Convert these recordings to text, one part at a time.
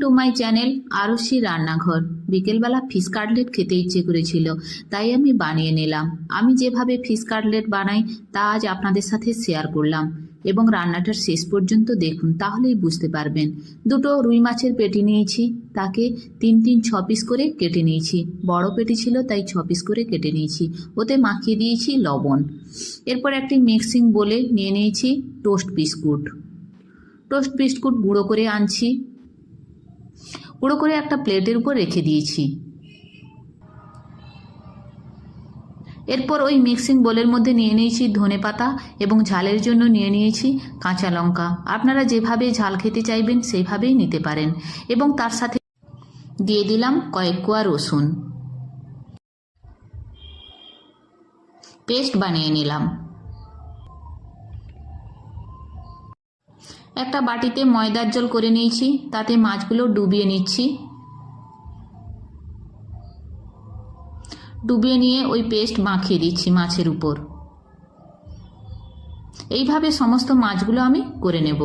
To my channel আরশি রান্নাঘর। বিকেলবেলা fish cutlet খেতে ইচ্ছে করেছিল, তাই আমি বানিয়ে নিলাম। আমি যেভাবে ফিশ কাটলেট বানাই, তা আজ আপনাদের সাথে শেয়ার করলাম। এবং রান্নাটার শেষ পর্যন্ত দেখুন, তাহলেই বুঝতে পারবেন। দুটো রুই মাছের পেটি নিয়েছি, তাকে তিন তিন ছ পিস করে কেটে নিয়েছি। বড় পেটি ছিল, তাই ছ পিস করে কেটে নিয়েছি। ওতে মাখিয়ে দিয়েছি লবণ। এরপর একটি মিক্সিং বলে নিয়ে নিয়েছি টোস্ট বিস্কুট। টোস্ট বিস্কুট গুঁড়ো করে আনছি। গুঁড়ো করে একটা প্লেটের উপর রেখে দিয়েছি। এরপর ওই মিক্সিং বোলের মধ্যে নিয়ে নিয়েছি ধনে পাতা এবং ঝালের জন্য নিয়ে নিয়েছি কাঁচা লঙ্কা। আপনারা যেভাবে ঝাল খেতে চাইবেন সেইভাবেই নিতে পারেন এবং তার সাথে দিয়ে দিলাম কয়েক কোয়া রসুন। পেস্ট বানিয়ে নিলাম। একটা বাটিতে ময়দার জল করে নিয়েছি, তাতে মাছগুলো ডুবিয়ে নিচ্ছি। ডুবিয়ে নিয়ে ওই পেস্ট মাখিয়ে দিচ্ছি মাছের উপর। এইভাবে সমস্ত মাছগুলো আমি করে নেব।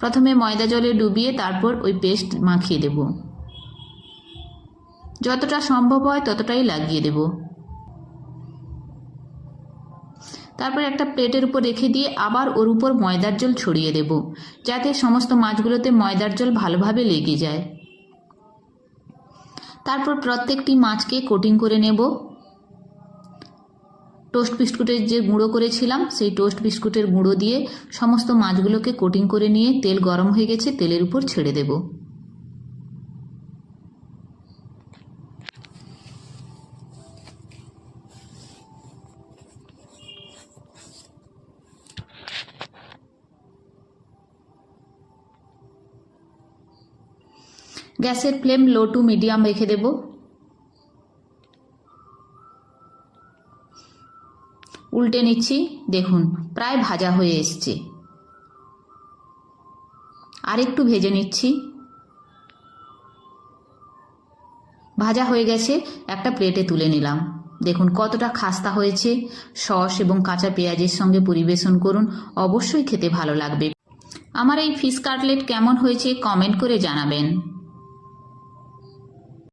প্রথমে ময়দা জলে ডুবিয়ে তারপর ওই পেস্ট মাখিয়ে দেব। যতটা সম্ভব হয় ততটাই লাগিয়ে দেব। তারপর একটা প্লেটের উপর রেখে দিয়ে আবার ওর উপর ময়দার জল ছড়িয়ে দেব, যাতে সমস্ত মাছগুলোতে ময়দার জল ভালোভাবে লেগে যায়। তারপর প্রত্যেকটি মাছকে কোটিং করে নেব। টোস্ট বিস্কুটের যে গুঁড়ো করেছিলাম, সেই টোস্ট বিস্কুটের গুঁড়ো দিয়ে সমস্ত মাছগুলোকে কোটিং করে নিয়ে তেল গরম হয়ে গেছে, তেলের উপর ছেড়ে দেব। গ্যাসের ফ্লেম লো টু মিডিয়াম রেখে দেব। উল্টে নিচ্ছি, দেখুন, প্রায় ভাজা হয়ে এসছে। আর একটু ভেজে নিচ্ছি। ভাজা হয়ে গেছে, একটা প্লেটে তুলে নিলাম। দেখুন, কতটা খাস্তা হয়েছে। সস এবং কাঁচা পেঁয়াজের সঙ্গে পরিবেশন করুন, অবশ্যই খেতে ভালো লাগবে। আমার এই ফিশ কাটলেট কেমন হয়েছে কমেন্ট করে জানাবেন।